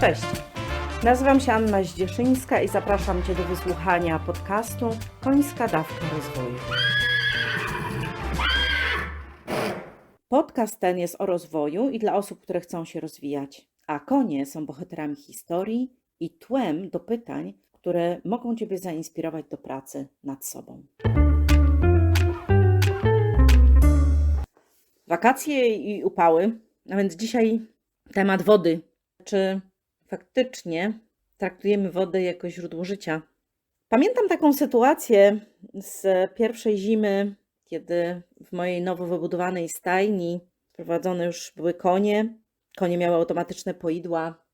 Cześć. Nazywam się Anna Zdzieszyńska i zapraszam Cię do wysłuchania podcastu Końska Dawka Rozwoju. Podcast ten jest o rozwoju i dla osób, które chcą się rozwijać, a konie są bohaterami historii i tłem do pytań, które mogą Ciebie zainspirować do pracy nad sobą. Wakacje i upały, a więc dzisiaj temat wody. Czy faktycznie traktujemy wodę jako źródło życia? Pamiętam taką sytuację z pierwszej zimy, kiedy w mojej nowo wybudowanej stajni prowadzone już były konie. Konie miały automatyczne poidła.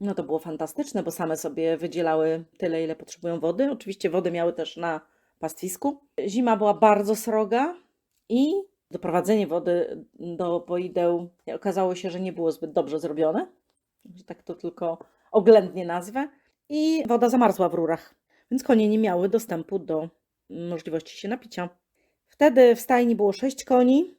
No to było fantastyczne, bo same sobie wydzielały tyle, ile potrzebują wody. Oczywiście wody miały też na pastwisku. Zima była bardzo sroga i doprowadzenie wody do poideł okazało się, że nie było zbyt dobrze zrobione, że tak to tylko oględnie nazwę, i woda zamarzła w rurach, więc konie nie miały dostępu do możliwości się napicia. Wtedy w stajni było sześć koni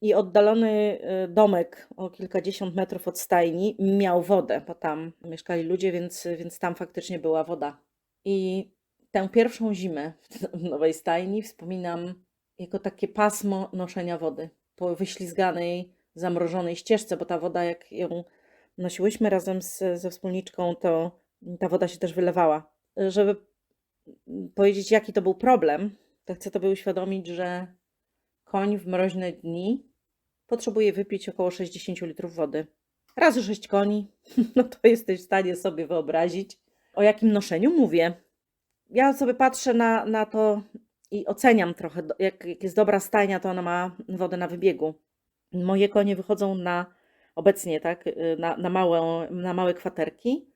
i oddalony y, domek o kilkadziesiąt metrów od stajni miał wodę, bo tam mieszkali ludzie, więc, więc tam faktycznie była woda. I tę pierwszą zimę w nowej stajni wspominam jako takie pasmo noszenia wody po wyślizganej, zamrożonej ścieżce, bo ta woda, jak ją nosiłyśmy razem z, ze wspólniczką, to ta woda się też wylewała. Żeby powiedzieć, jaki to był problem, to chcę Tobie uświadomić, że koń w mroźne dni potrzebuje wypić około 60 litrów wody. Razy 6 koni, no to jesteś w stanie sobie wyobrazić, o jakim noszeniu mówię. Ja sobie patrzę na, na to i oceniam trochę, jak, jak jest dobra stajnia, to ona ma wodę na wybiegu. Moje konie wychodzą na obecnie, tak, y, na, na, małe, na małe kwaterki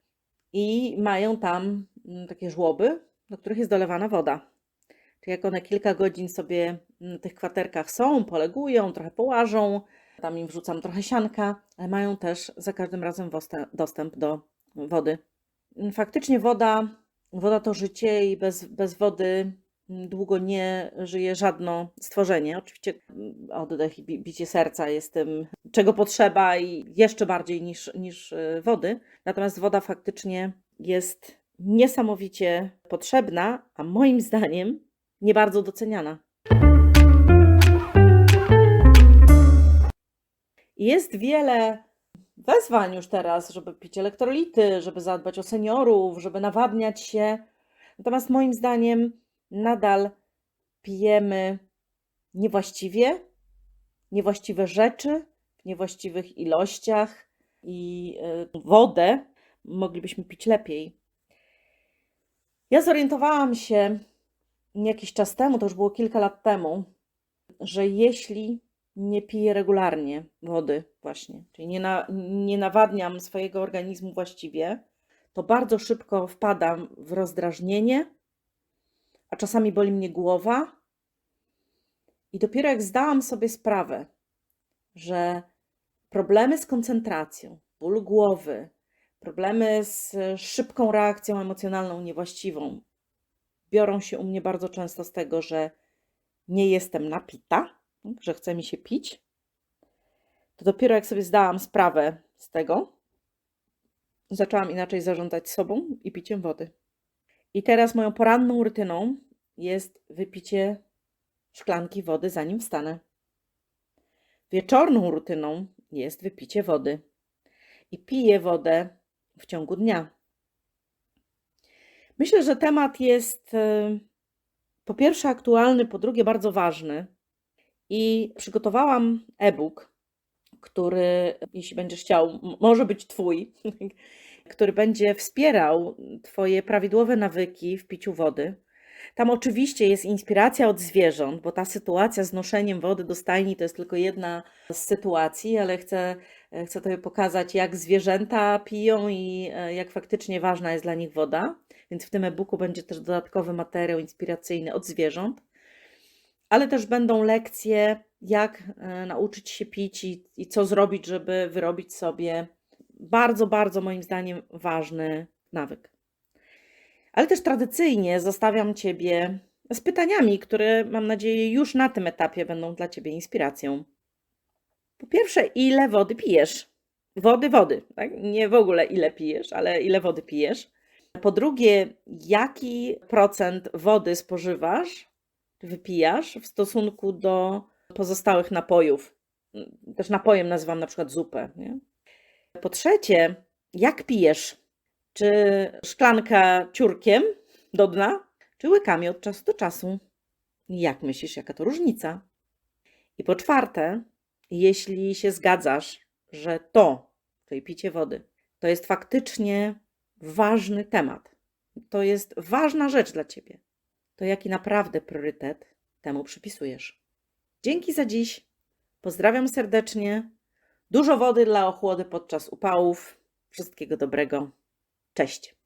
i mają tam mm, takie żłoby, do których jest dolewana woda. Czyli jak one kilka godzin sobie na tych kwaterkach są, polegują, trochę połażą, tam im wrzucam trochę sianka, ale mają też za każdym razem dostęp do wody. Faktycznie woda, woda to życie i bez, bez wody długo nie żyje żadne stworzenie. Oczywiście mm, oddech i bi- bicie serca jest tym, czego potrzeba i jeszcze bardziej niż, niż y, wody. Natomiast woda faktycznie jest niesamowicie potrzebna, a moim zdaniem nie bardzo doceniana. Jest wiele wezwań już teraz, żeby pić elektrolity, żeby zadbać o seniorów, żeby nawadniać się. Natomiast moim zdaniem nadal pijemy niewłaściwie, niewłaściwe rzeczy w niewłaściwych ilościach i y, wodę moglibyśmy pić lepiej. Ja zorientowałam się jakiś czas temu, to już było kilka lat temu, że jeśli nie piję regularnie wody, właśnie, czyli nie, na, nie nawadniam swojego organizmu właściwie, to bardzo szybko wpadam w rozdrażnienie, a czasami boli mnie głowa. I dopiero jak zdałam sobie sprawę, że problemy z koncentracją, ból głowy, problemy z szybką reakcją emocjonalną niewłaściwą biorą się u mnie bardzo często z tego, że nie jestem napita, że chce mi się pić, to dopiero jak sobie zdałam sprawę z tego, zaczęłam inaczej zarządzać sobą i piciem wody. I teraz moją poranną rutyną jest wypicie szklanki wody, zanim wstanę. Wieczorną rutyną jest wypicie wody. I piję wodę w ciągu dnia. Myślę, że temat jest e, po pierwsze aktualny, po drugie bardzo ważny. I przygotowałam e-book, który, jeśli będziesz chciał, może być Twój, który będzie wspierał Twoje prawidłowe nawyki w piciu wody. Tam oczywiście jest inspiracja od zwierząt, bo ta sytuacja z noszeniem wody do stajni to jest tylko jedna z sytuacji, ale chcę, chcę Tobie pokazać, jak zwierzęta piją i e, jak faktycznie ważna jest dla nich woda. Więc w tym e-booku będzie też dodatkowy materiał inspiracyjny od zwierząt, ale też będą lekcje, jak e, nauczyć się pić i, i co zrobić, żeby wyrobić sobie bardzo, bardzo moim zdaniem ważny nawyk. Ale też tradycyjnie zostawiam Ciebie z pytaniami, które mam nadzieję już na tym etapie będą dla Ciebie inspiracją. Po pierwsze, ile wody pijesz? wody, wody. Tak? Nie w ogóle ile pijesz, ale ile wody pijesz. Po drugie, jaki procent wody spożywasz, wypijasz w stosunku do pozostałych napojów. Też napojem nazywam na przykład zupę. Nie? Po trzecie, jak pijesz? Czy szklanka ciurkiem do dna, czy łykami od czasu do czasu? Jak myślisz, jaka to różnica? I po czwarte, jeśli się zgadzasz, że to, czyli picie wody, to jest faktycznie ważny temat, to jest ważna rzecz dla ciebie, to jaki naprawdę priorytet temu przypisujesz? Dzięki za dziś. Pozdrawiam serdecznie. Dużo wody dla ochłody podczas upałów. Wszystkiego dobrego. Cześć.